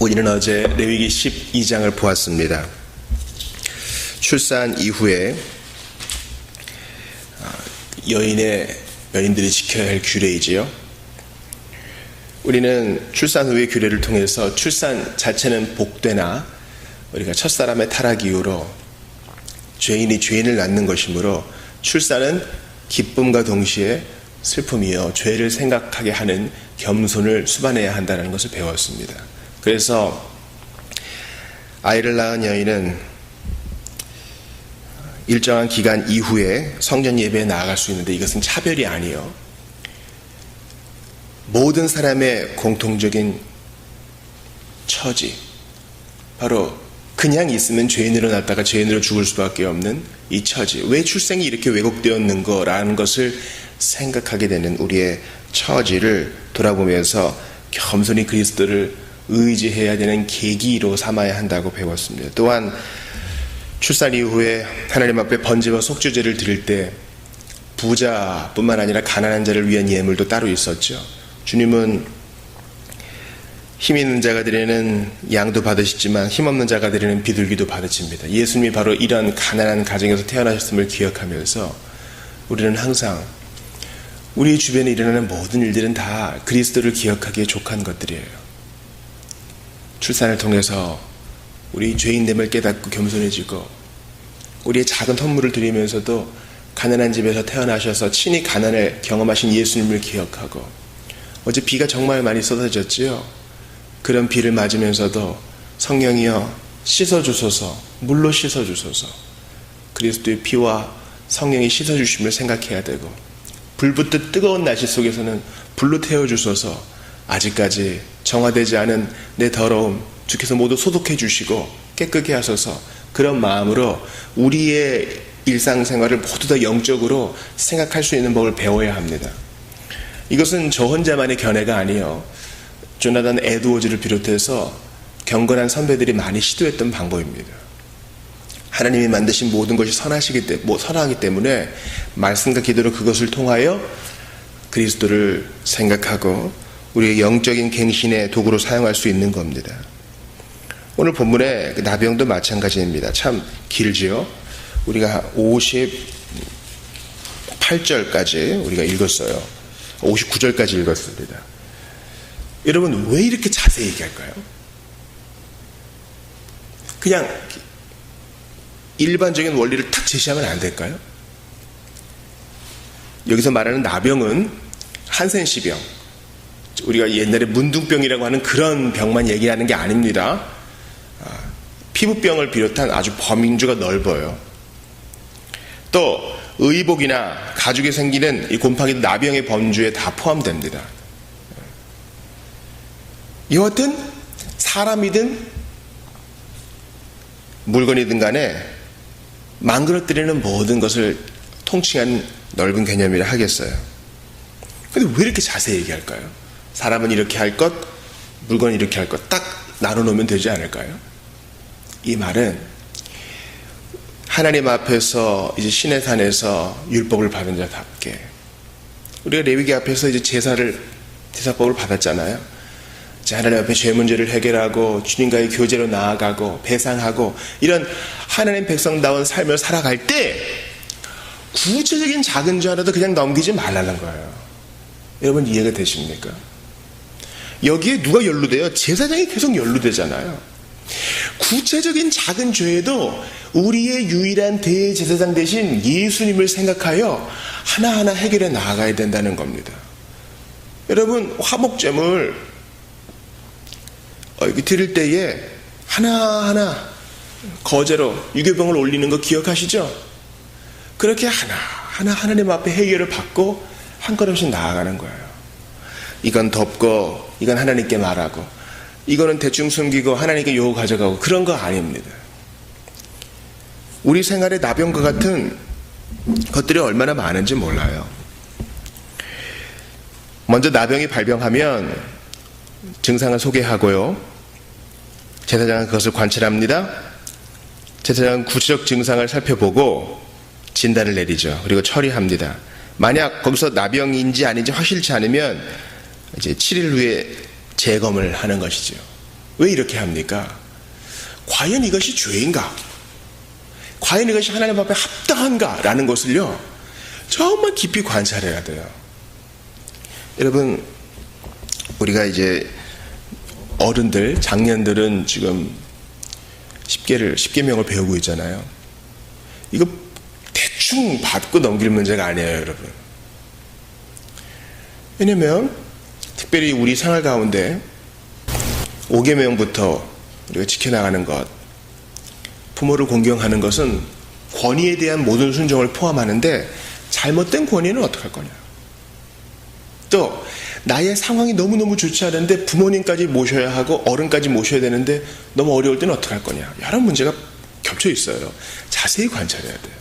우리는 어제 레위기 12장을 보았습니다. 출산 이후에 아, 여인의 여인들이 지켜야 할 규례이지요. 우리는 출산 후의 규례를 통해서 출산 자체는 복되나 우리가 첫사람의 타락 이후로 죄인이 죄인을 낳는 것이므로 출산은 기쁨과 동시에 슬픔이요 죄를 생각하게 하는 겸손을 수반해야 한다는 것을 배웠습니다. 그래서 아이를 낳은 여인은 일정한 기간 이후에 성전 예배에 나아갈 수 있는데 이것은 차별이 아니요. 모든 사람의 공통적인 처지. 바로 그냥 있으면 죄인으로 났다가 죄인으로 죽을 수밖에 없는 이 처지. 왜 출생이 이렇게 왜곡되었는거라는 것을 생각하게 되는 우리의 처지를 돌아보면서 겸손히 그리스도를 의지해야 되는 계기로 삼아야 한다고 배웠습니다. 또한 출산 이후에 하나님 앞에 번제와 속죄제를 드릴 때 부자뿐만 아니라 가난한 자를 위한 예물도 따로 있었죠. 주님은 힘 있는 자가 드리는 양도 받으시지만 힘없는 자가 드리는 비둘기도 받으십니다. 예수님이 바로 이런 가난한 가정에서 태어나셨음을 기억하면서 우리는 항상 우리 주변에 일어나는 모든 일들은 다 그리스도를 기억하기에 족한 것들이에요. 출산을 통해서 우리 죄인됨을 깨닫고 겸손해지고 우리의 작은 선물을 드리면서도 가난한 집에서 태어나셔서 친히 가난을 경험하신 예수님을 기억하고 어제 비가 정말 많이 쏟아졌지요. 그런 비를 맞으면서도 성령이여 씻어주소서 물로 씻어주소서 그리스도의 피와 성령이 씻어주심을 생각해야 되고 불붙듯 뜨거운 날씨 속에서는 불로 태워주소서 아직까지 정화되지 않은 내 더러움 주께서 모두 소독해 주시고 깨끗게 하소서 그런 마음으로 우리의 일상생활을 모두 다 영적으로 생각할 수 있는 법을 배워야 합니다. 이것은 저 혼자만의 견해가 아니요. 조나단 에드워즈를 비롯해서 경건한 선배들이 많이 시도했던 방법입니다. 하나님이 만드신 모든 것이 선하시기 때문에, 뭐 선하기 때문에 말씀과 기도로 그것을 통하여 그리스도를 생각하고 우리의 영적인 갱신의 도구로 사용할 수 있는 겁니다. 오늘 본문의 그 나병도 마찬가지입니다. 참 길지요. 우리가 58절까지 우리가 읽었어요. 59절까지 읽었습니다. 여러분 왜 이렇게 자세히 얘기할까요? 그냥 일반적인 원리를 탁 제시하면 안 될까요? 여기서 말하는 나병은 한센시병, 우리가 옛날에 문둥병이라고 하는 그런 병만 얘기하는 게 아닙니다. 아, 피부병을 비롯한 아주 범인주가 넓어요. 또 의복이나 가죽에 생기는 이 곰팡이도 나병의 범주에 다 포함됩니다. 여하튼 사람이든 물건이든 간에 망그러뜨리는 모든 것을 통칭한 넓은 개념이라 하겠어요. 근데 왜 이렇게 자세히 얘기할까요? 사람은 이렇게 할 것, 물건은 이렇게 할 것, 딱 나눠놓으면 되지 않을까요? 이 말은 하나님 앞에서 이제 신의 산에서 율법을 받은 자답게 우리가 레위기 앞에서 이제 제사를 제사법을 받았잖아요. 하나님 앞에 죄 문제를 해결하고 주님과의 교제로 나아가고 배상하고 이런 하나님 백성다운 삶을 살아갈 때 구체적인 작은 죄 하나도 그냥 넘기지 말라는 거예요. 여러분 이해가 되십니까? 여기에 누가 연루돼요? 제사장이 계속 연루되잖아요. 구체적인 작은 죄에도 우리의 유일한 대제사장 대신 예수님을 생각하여 하나하나 해결해 나아가야 된다는 겁니다. 여러분, 화목잼을 어, 드릴 때에 하나하나 거제로 유교병을 올리는 거 기억하시죠? 그렇게 하나하나 하나님 앞에 해결을 받고 한 걸음씩 나아가는 거예요. 이건 덮고 이건 하나님께 말하고 이거는 대충 숨기고 하나님께 요구 가져가고 그런 거 아닙니다. 우리 생활에 나병과 같은 것들이 얼마나 많은지 몰라요. 먼저 나병이 발병하면 증상을 소개하고요. 제사장은 그것을 관찰합니다. 제사장은 구체적 증상을 살펴보고 진단을 내리죠. 그리고 처리합니다. 만약 거기서 나병인지 아닌지 확실치 않으면 이제 7일 후에 재검을 하는 것이죠. 왜 이렇게 합니까? 과연 이것이 죄인가? 과연 이것이 하나님 앞에 합당한가? 라는 것을요, 정말 깊이 관찰해야 돼요. 여러분, 우리가 이제 어른들, 장년들은 지금 10개를, 10개명을 배우고 있잖아요. 이거 대충 받고 넘길 문제가 아니에요, 여러분. 왜냐면, 특별히 우리 생활 가운데 5개명부터 우리가 지켜나가는 것, 부모를 공경하는 것은 권위에 대한 모든 순종을 포함하는데 잘못된 권위는 어떡할 거냐. 또 나의 상황이 너무너무 좋지 않은데 부모님까지 모셔야 하고 어른까지 모셔야 되는데 너무 어려울 때는 어떡할 거냐. 여러 문제가 겹쳐 있어요. 자세히 관찰해야 돼요.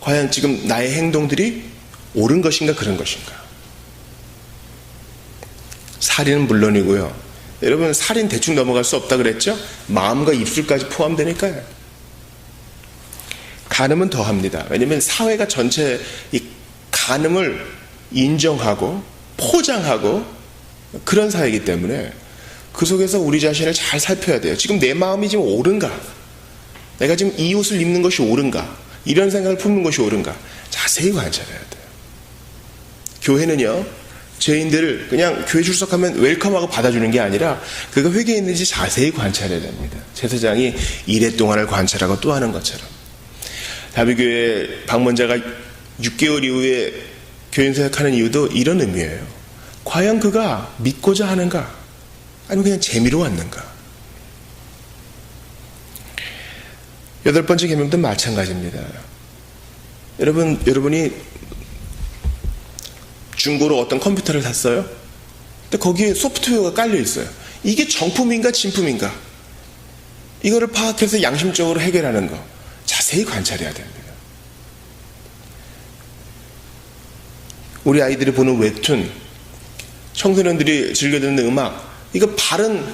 과연 지금 나의 행동들이 옳은 것인가 그런 것인가. 살인은 물론이고요. 여러분 살인 대충 넘어갈 수 없다 그랬죠? 마음과 입술까지 포함되니까요. 간음은 더합니다. 왜냐하면 사회가 전체 이 간음을 인정하고 포장하고 그런 사회이기 때문에 그 속에서 우리 자신을 잘 살펴야 돼요. 지금 내 마음이 지금 옳은가? 내가 지금 이 옷을 입는 것이 옳은가? 이런 생각을 품는 것이 옳은가? 자세히 관찰해야 돼요. 교회는요, 죄인들을 그냥 교회 출석하면 웰컴하고 받아주는 게 아니라 그가 회개했는지 자세히 관찰해야 됩니다. 제사장이 이래 동안을 관찰하고 또 하는 것처럼. 다비교회 방문자가 6개월 이후에 교인 생각하는 이유도 이런 의미예요. 과연 그가 믿고자 하는가? 아니면 그냥 재미로 왔는가? 여덟 번째 계명도 마찬가지입니다. 여러분, 여러분이 중고로 어떤 컴퓨터를 샀어요? 근데 거기에 소프트웨어가 깔려 있어요. 이게 정품인가 진품인가? 이거를 파악해서 양심적으로 해결하는 거. 자세히 관찰해야 됩니다. 우리 아이들이 보는 웹툰, 청소년들이 즐겨 듣는 음악, 이거 바른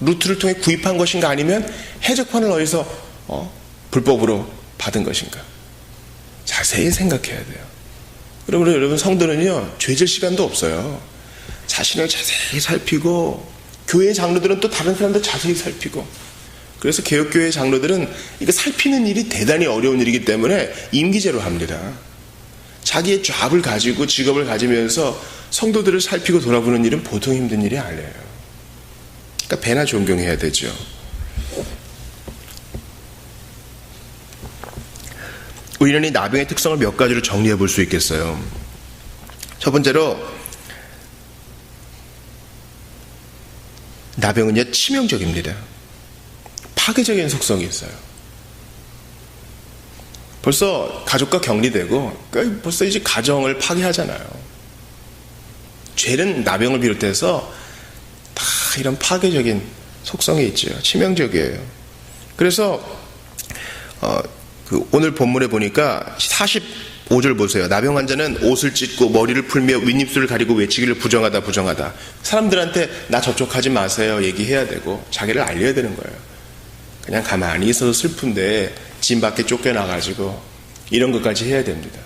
루트를 통해 구입한 것인가 아니면 해적판을 어디서 어, 불법으로 받은 것인가? 자세히 생각해야 돼요. 그러므로 여러분 성도는요 죄질 시간도 없어요. 자신을 자세히 살피고 교회 장로들은 또 다른 사람들 자세히 살피고 그래서 개혁교회 장로들은 이거 살피는 일이 대단히 어려운 일이기 때문에 임기제로 합니다. 자기의 잡을 가지고 직업을 가지면서 성도들을 살피고 돌아보는 일은 보통 힘든 일이 아니에요. 그러니까 배나 존경해야 되죠. 우리는 이 나병의 특성을 몇 가지로 정리해 볼 수 있겠어요. 첫 번째로 나병은요 치명적입니다. 파괴적인 속성이 있어요. 벌써 가족과 격리되고 그러니까 벌써 이제 가정을 파괴하잖아요. 죄는 나병을 비롯해서 다 이런 파괴적인 속성이 있죠. 치명적이에요. 그래서 어, 그 오늘 본문에 보니까 45절 보세요. 나병 환자는 옷을 찢고 머리를 풀며 윗입술을 가리고 외치기를 부정하다 부정하다. 사람들한테 나 접촉하지 마세요 얘기해야 되고 자기를 알려야 되는 거예요. 그냥 가만히 있어도 슬픈데 진 밖에 쫓겨나가지고 이런 것까지 해야 됩니다.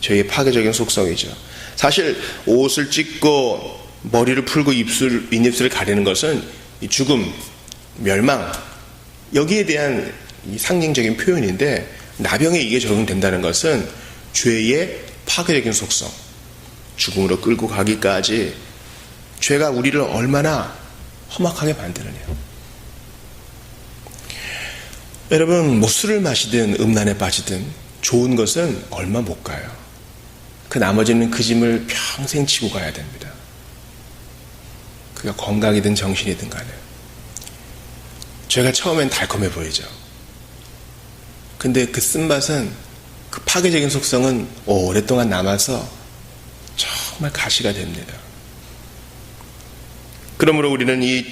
저희의 파괴적인 속성이죠. 사실 옷을 찢고 머리를 풀고 입술, 윗입술을 가리는 것은 죽음, 멸망, 여기에 대한 상징적인 표현인데 나병에 이게 적용된다는 것은 죄의 파괴적인 속성, 죽음으로 끌고 가기까지 죄가 우리를 얼마나 험악하게 만드느냐. 여러분, 뭐 술을 마시든 음란에 빠지든 좋은 것은 얼마 못 가요. 그 나머지는 그 짐을 평생 치고 가야 됩니다. 그가 건강이든 정신이든 간에. 죄가 처음엔 달콤해 보이죠. 근데 그 쓴맛은 그 파괴적인 속성은 오랫동안 남아서 정말 가시가 됩니다. 그러므로 우리는 이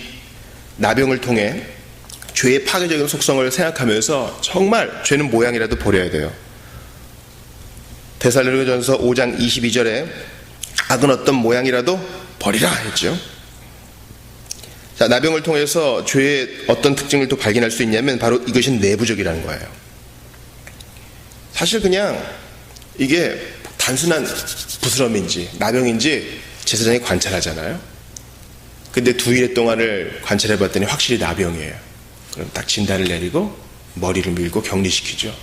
나병을 통해 죄의 파괴적인 속성을 생각하면서 정말 죄는 모양이라도 버려야 돼요. 데살로니가전서 5장 22절에 악은 어떤 모양이라도 버리라 했죠. 자, 나병을 통해서 죄의 어떤 특징을 또 발견할 수 있냐면 바로 이것이 내부적이라는 거예요. 사실 그냥 이게 단순한 부스럼인지 나병인지 제사장이 관찰하잖아요. 근데 두일 동안을 관찰해 봤더니 확실히 나병이에요. 그럼 딱 진단을 내리고 머리를 밀고 격리시키죠.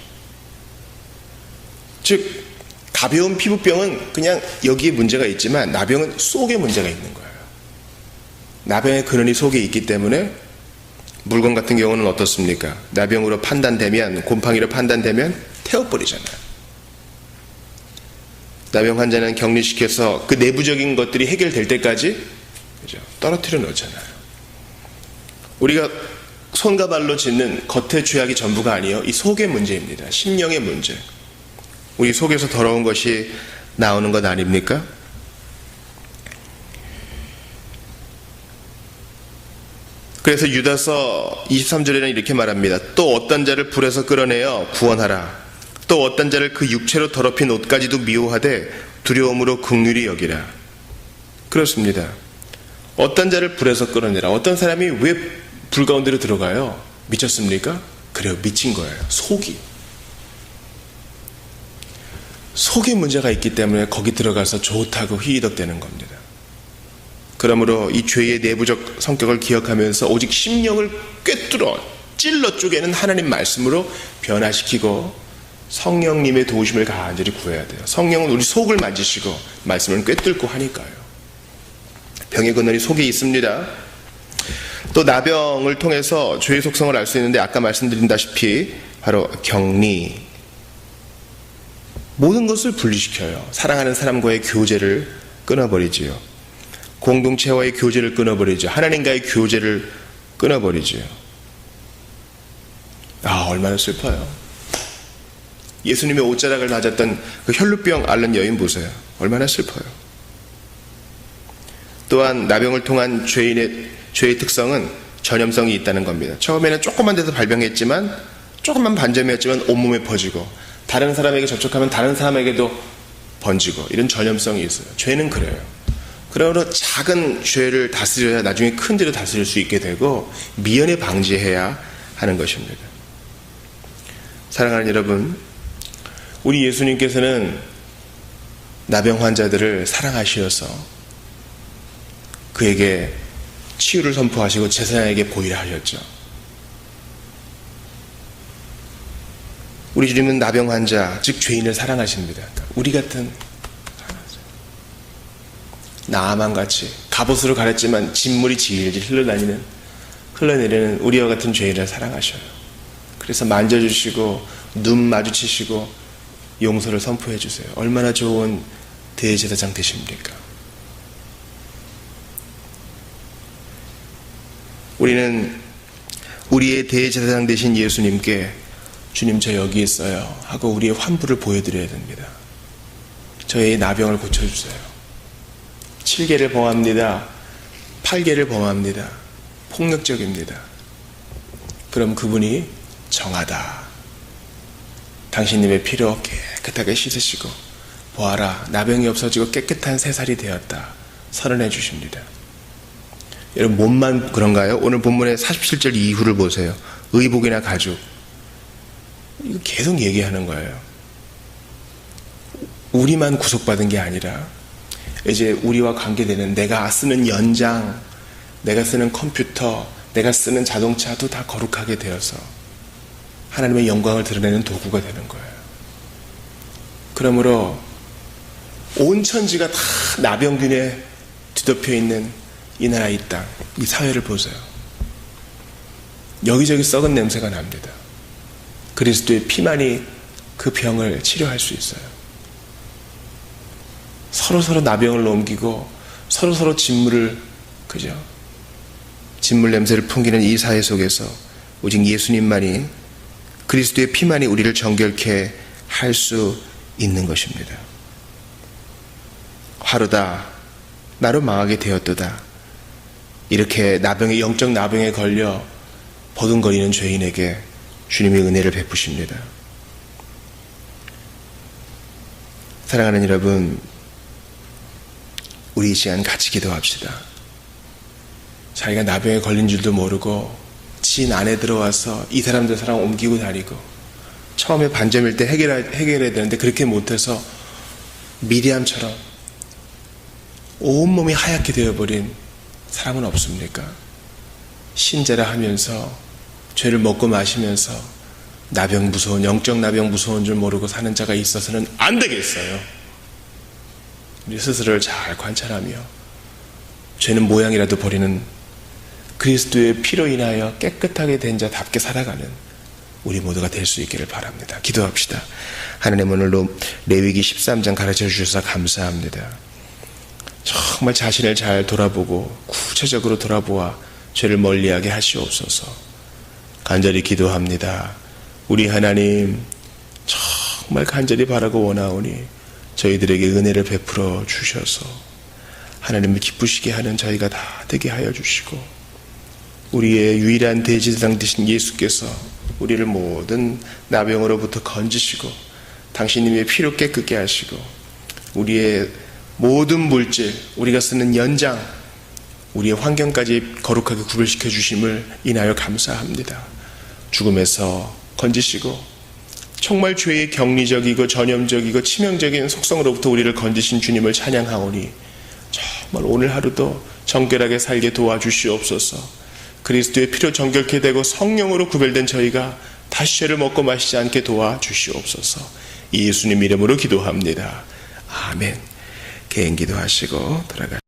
즉, 가벼운 피부병은 그냥 여기에 문제가 있지만 나병은 속에 문제가 있는 거예요. 나병의 근원이 속에 있기 때문에 물건 같은 경우는 어떻습니까? 나병으로 판단되면, 곰팡이로 판단되면 태워버리잖아요. 나병 환자는 격리시켜서 그 내부적인 것들이 해결될 때까지? 떨어뜨려 놓잖아요. 우리가 손과 발로 짓는 겉의 죄악이 전부가 아니요. 이 속의 문제입니다. 심령의 문제. 우리 속에서 더러운 것이 나오는 것 아닙니까? 그래서 유다서 23절에는 이렇게 말합니다. 또 어떤 자를 불에서 끌어내어 구원하라. 또 어떤 자를 그 육체로 더럽힌 옷까지도 미워하되 두려움으로 극률이 여기라. 그렇습니다. 어떤 자를 불에서 끌어내라. 어떤 사람이 왜 불 가운데로 들어가요? 미쳤습니까? 그래요. 미친 거예요. 속이. 속에 문제가 있기 때문에 거기 들어가서 좋다고 휘덕대는 겁니다. 그러므로 이 죄의 내부적 성격을 기억하면서 오직 심령을 꿰뚫어 찔러 쪼개는 하나님 말씀으로 변화시키고 성령님의 도우심을 간절히 구해야 돼요. 성령은 우리 속을 만지시고 말씀을 꿰뚫고 하니까요. 병의 근원이 속에 있습니다. 또 나병을 통해서 죄의 속성을 알 수 있는데 아까 말씀드린다시피 바로 격리 모든 것을 분리시켜요. 사랑하는 사람과의 교제를 끊어버리지요. 공동체와의 교제를 끊어버리죠. 하나님과의 교제를 끊어버리죠. 아, 얼마나 슬퍼요. 예수님의 옷자락을 맞았던 그 혈루병 앓는 여인 보세요. 얼마나 슬퍼요. 또한 나병을 통한 죄인의 죄의 특성은 전염성이 있다는 겁니다. 처음에는 조그만 데서 발병했지만 조금만 반점이었지만 온몸에 퍼지고 다른 사람에게 접촉하면 다른 사람에게도 번지고 이런 전염성이 있어요. 죄는 그래요. 그러므로 작은 죄를 다스려야 나중에 큰 죄를 다스릴 수 있게 되고 미연에 방지해야 하는 것입니다. 사랑하는 여러분, 우리 예수님께서는 나병 환자들을 사랑하시어서 그에게 치유를 선포하시고 제사장에게 보이라 하셨죠. 우리 주님은 나병 환자, 즉 죄인을 사랑하십니다. 우리 같은 나만 같이 갑옷으로 가렸지만 진물이 질질 흘러다니는 흘러내리는 우리와 같은 죄인을 사랑하셔요. 그래서 만져주시고 눈 마주치시고 용서를 선포해 주세요. 얼마나 좋은 대제사장 되십니까? 우리는 우리의 대제사장 되신 예수님께 주님 저 여기 있어요 하고 우리의 환부를 보여드려야 됩니다. 저의 나병을 고쳐주세요. 7개를 범합니다. 8개를 범합니다. 폭력적입니다. 그럼 그분이 정하다. 당신님의 피로 깨끗하게 씻으시고 보아라 나병이 없어지고 깨끗한 새살이 되었다. 선언해 주십니다. 여러분 몸만 그런가요? 오늘 본문의 47절 이후를 보세요. 의복이나 가죽 이거 계속 얘기하는 거예요. 우리만 구속받은 게 아니라 이제 우리와 관계되는 내가 쓰는 연장, 내가 쓰는 컴퓨터, 내가 쓰는 자동차도 다 거룩하게 되어서 하나님의 영광을 드러내는 도구가 되는 거예요. 그러므로 온 천지가 다 나병균에 뒤덮여 있는 이 나라 이 땅, 이 사회를 보세요. 여기저기 썩은 냄새가 납니다. 그리스도의 피만이 그 병을 치료할 수 있어요. 서로 서로 나병을 넘기고 서로 서로 진물을 그죠? 진물 냄새를 풍기는 이 사회 속에서 오직 예수님만이 그리스도의 피만이 우리를 정결케 할 수 있는 것입니다. 하루다 나로 망하게 되었도다. 이렇게 나병의 영적 나병에 걸려 버둥거리는 죄인에게 주님의 은혜를 베푸십니다. 사랑하는 여러분, 우리 이 시간 같이 기도합시다. 자기가 나병에 걸린 줄도 모르고 진 안에 들어와서 이 사람 저 사람 옮기고 다니고 처음에 반점일 때 해결해, 해결해야 되는데 그렇게 못해서 미리암처럼 온몸이 하얗게 되어버린 사람은 없습니까? 신자라 하면서 죄를 먹고 마시면서 나병 무서운 영적 나병 무서운 줄 모르고 사는 자가 있어서는 안 되겠어요. 우리 스스로를 잘 관찰하며 죄는 모양이라도 버리는 그리스도의 피로 인하여 깨끗하게 된 자답게 살아가는 우리 모두가 될 수 있기를 바랍니다. 기도합시다. 하나님 오늘도 레위기 13장 가르쳐 주셔서 감사합니다. 정말 자신을 잘 돌아보고 구체적으로 돌아보아 죄를 멀리하게 하시옵소서. 간절히 기도합니다. 우리 하나님 정말 간절히 바라고 원하오니 저희들에게 은혜를 베풀어 주셔서 하나님을 기쁘시게 하는 저희가 다 되게 하여 주시고 우리의 유일한 대지상 되신 예수께서 우리를 모든 나병으로부터 건지시고 당신님의 피로 깨끗게 하시고 우리의 모든 물질 우리가 쓰는 연장 우리의 환경까지 거룩하게 구별시켜 주심을 인하여 감사합니다. 죽음에서 건지시고 정말 죄의 격리적이고 전염적이고 치명적인 속성으로부터 우리를 건지신 주님을 찬양하오니 정말 오늘 하루도 정결하게 살게 도와주시옵소서. 그리스도의 피로 정결케 되고 성령으로 구별된 저희가 다시 죄를 먹고 마시지 않게 도와주시옵소서. 이 예수님 이름으로 기도합니다. 아멘. 개인 기도하시고 돌아가.